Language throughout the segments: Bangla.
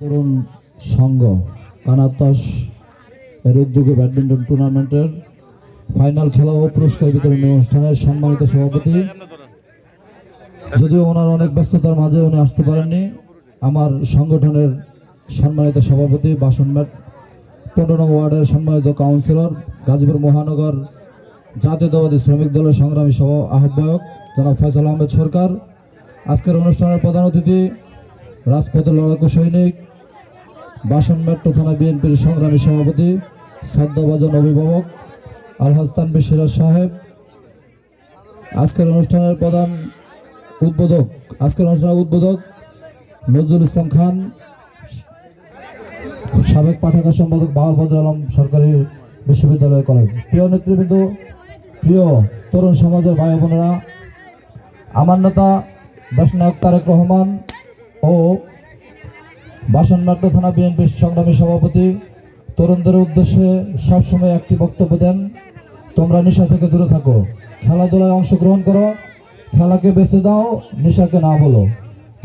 তরুণ সংঘ কানাতাস এর উদ্যোগে ব্যাডমিন্টন টুর্নামেন্টের ফাইনাল খেলা ও পুরস্কার বিতরণ অনুষ্ঠানের সম্মানিত সভাপতি। যদিও ওনার অনেক ব্যস্ততার মাঝে উনি আসতে পারেননি, আমার সংগঠনের সম্মানিত সভাপতি বাসন ম্যাট, পনেরো নং ওয়ার্ডের সম্মানিত কাউন্সিলর, গাজীপুর মহানগর জাতীয়তাবাদী শ্রমিক দলের সংগ্রামী সভা আহ্বায়ক জনাব ফয়সাল আহমেদ সরকার। আজকের অনুষ্ঠানের প্রধান অতিথি রাজপথের লড়াকু সৈনিক বাসন থানা বিএনপির সংগ্রামী সভাপতি, শ্রদ্ধাভাজন অভিভাবক আলহাজ তানবির সিরাজ সাহেব। আজকের অনুষ্ঠানের প্রধান উদ্বোধক, আজকের অনুষ্ঠানের উদ্বোধক নজরুল ইসলাম খান, সাবেক পাঠাগার সম্পাদক বাহাল বদর আলম সরকারি বিশ্ববিদ্যালয় কলেজ। প্রিয় নেতৃবৃন্দ, প্রিয় তরুণ সমাজের ভাই বোনেরা আমার নেতা দেশনায়ক তারেক রহমান ও বাসননাট্য থানা বিএনপির সংগ্রামী সভাপতি। তরুণদের উদ্দেশ্যে সবসময় একটি বক্তব্য দেন। তোমরা নেশা থেকে দূরে থাকো। খেলাধুলায় অংশগ্রহণ করো। খেলাকে বেছে দাও নেশাকে না বলো।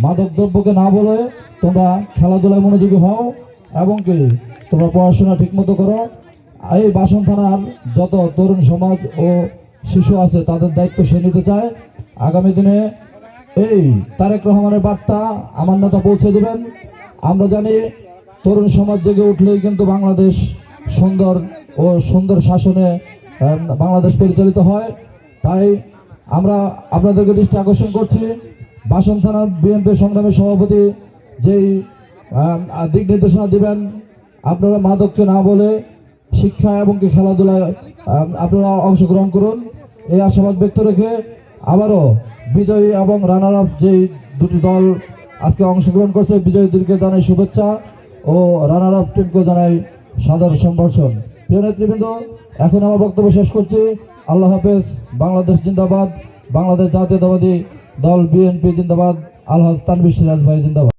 মাদক দ্রব্যকে না বলে তোমরা খেলাধুলায় মনোযোগী হও এবং কি তোমরা পড়াশোনা ঠিকমতো করো। এই বাসন থানার যত তরুণ সমাজ ও শিশু আছে, তাদের দায়িত্ব সে নিতে চায়। আগামী দিনে এই তারেক রহমানের বার্তা আমার নেতা পৌঁছে দেবেন। আমরা জানি তরুণ সমাজ জেগে উঠলেই কিন্তু বাংলাদেশ সুন্দর ও সুন্দর শাসনে বাংলাদেশ পরিচালিত হয়। তাই আমরা আপনাদেরকে দৃষ্টি আকর্ষণ করছি। বাসন থানার বিএনপি সংগ্রামী সভাপতি যেই দিক নির্দেশনা দিবেন, আপনারা মাদককে না বলে শিক্ষা এবং কি খেলাধুলায় আপনারা অংশগ্রহণ করুন। এই আশাবাদ ব্যক্ত রেখে আবারও বিজয়ী এবং রানার আপ যেই দুটি দল আজকে অংশগ্রহণ করছে বিজয়ীদেরকে জানাই শুভেচ্ছা ও রানার আপ টিমকে জানাই সাদর সম্ভাষণ। প্রিয় নেতৃবৃন্দ, এখন আমার বক্তব্য শেষ করছি। আল্লাহ হাফেজ, বাংলাদেশ জিন্দাবাদ, বাংলাদেশ জাতীয়তাবাদী দল বিএনপি জিন্দাবাদ, আলহাজ তানবির সিরাজ ভাই জিন্দাবাদ।